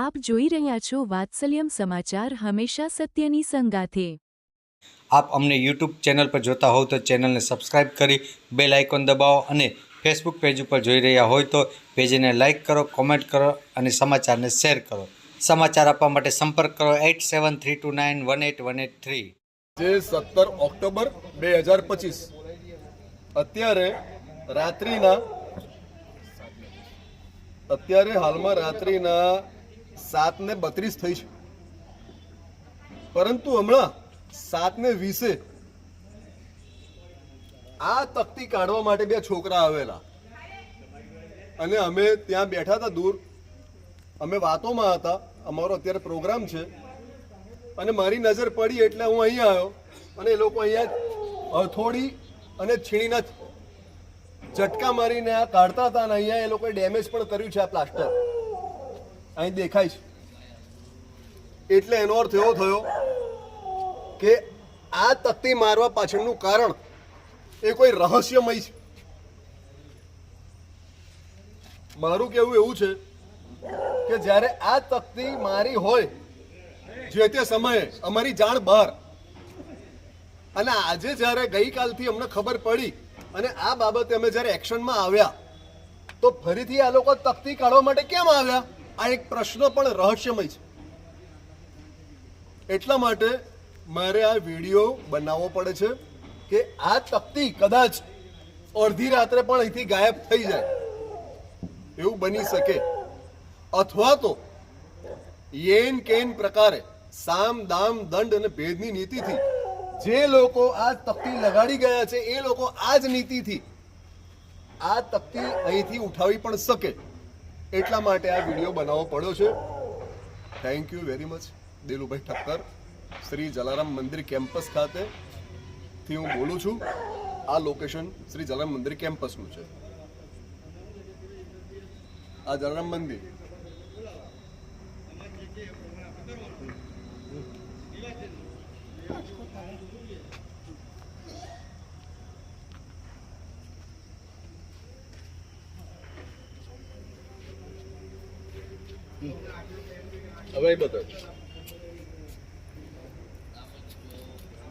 આપ જોઈ રહ્યા છો વાત્સલ્યમ સમાચાર હંમેશા સત્યની સંગાથે. આપ અમને યુટ્યુબ ચેનલ પર જોતા હોવ તો ચેનલને સબસ્ક્રાઇબ કરી બેલ આઇકોન દબાવો અને ફેસબુક પેજ ઉપર જોઈ રહ્યા હોય તો પેજને લાઇક કરો કોમેન્ટ કરો અને સમાચારને શેર કરો. સમાચાર આપવા માટે સંપર્ક કરો eight seven three two nine one eight one eight three. જે સત્તર ઓક્ટોબર બે હજાર પચીસ. અત્યારે રાત્રિના અત્યારે હાલમાં રાત્રિના સાત ને બત્રીસ થઈ છે. પરંતુ હમણાં સાત ને વીસે. આ તકતી કાઢવા માટે બે છોકરા આવેલા. અને અમે ત્યાં બેઠા હતા દૂર. અમે વાતોમાં હતા. અમારો અત્યારે પ્રોગ્રામ છે. અને મારી નજર પડી એટલે હું અહીંયા આવ્યો. અને એ લોકો અહીંયા હથોડી અને છીણીના ઝટકા મારીને આ કાઢતા હતા અને અહીંયા એ લોકોએ ડેમેજ પણ કર્યું છે આ પ્લાસ્ટર અહીં દેખાય છે. એટલે એનો અર્થ એવો થયો કે આ તકતી મારવા પાછળનું કારણ એ કોઈ રહસ્યમય છે. મારું કેવું એવું છે કે જ્યારે આ તકતી મારી હોય, જે તે સમયે અમારી જાણ બહાર, અને આજે જ્યારે ગઈકાલથી અમને ખબર પડી અને આ બાબતે અમે જ્યારે એક્શનમાં આવ્યા, તો ફરીથી આ લોકો તકતી કાઢવા માટે કેમ આવ્યા? આ એક પ્રશ્ન પણ રહસ્યમય છે. એટલા માટે મારે આ વીડિયો બનાવવો પડે છે કે આ તકતી કદાચ અડધી રાત્રે પણ અહીંથી ગાયબ થઈ જાય. એવું બની શકે. અથવા તો યેન કેન પ્રકારે સામ, દામ, દંડ અને ભેદની નીતિથી જે લોકો આ તકતી લગાડી ગયા છે, એ લોકો આ જ નીતિથી આ તકતી અહીંથી ઉઠાવી પણ શકે. એટલા માટે આ વીડિયો બનાવવો પડ્યો છે. Thank you very much Dilubhai Thakkar. Shri Jalaram મંદિર કેમ્પસ ખાતે થી હું બોલું છું. આ લોકેશન શ્રી જલારામ મંદિર કેમ્પસનું છે. આ જલારામ મંદિર.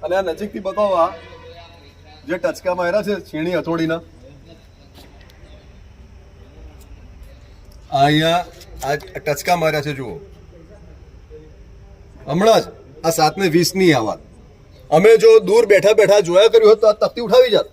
અને આ નજીકથી બતાવો આ જે ટચકા માર્યા છે છીણી હથોડીના. અહીંયા આ ટચકા માર્યા છે, જુઓ. હમણાં જ આ સાત ને વીસની આ વાત. અમે જો દૂર બેઠા બેઠા જોયા કર્યું હોત તો આ તકતી ઉઠાવી જાત.